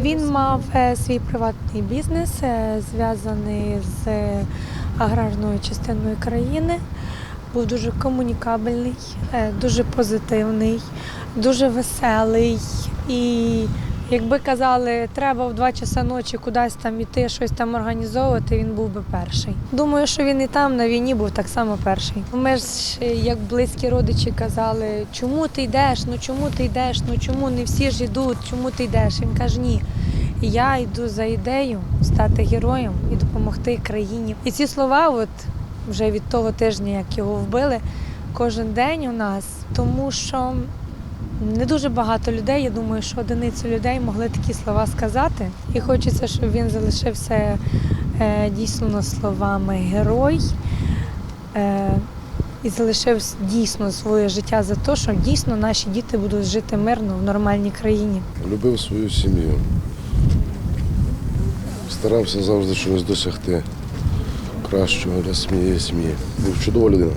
Він мав е, свій приватний бізнес, е, зв'язаний з аграрною частиною країни. Був дуже комунікабельний, е, дуже позитивний, дуже веселий. І якби казали, треба в 2 часа ночі кудись там іти, щось там організовувати, він був би перший. Думаю, що він і там на війні був так само перший. Ми ж, як близькі родичі, казали, чому ти йдеш? Ну чому ти йдеш? Ну чому не всі ж йдуть? Чому ти йдеш? Він каже, ні. Я йду за ідею стати героєм і допомогти країні. І ці слова, от вже від того тижня, як його вбили, кожен день у нас, тому що не дуже багато людей. Я думаю, що одиниці людей могли такі слова сказати. І хочеться, щоб він залишився е, дійсно словами герой. Е, і залишив дійсно своє життя за те, що дійсно наші діти будуть жити мирно в нормальній країні. Любив свою сім'ю. Старався завжди щось досягти кращого для своєї сім'ї. Був чудова людина.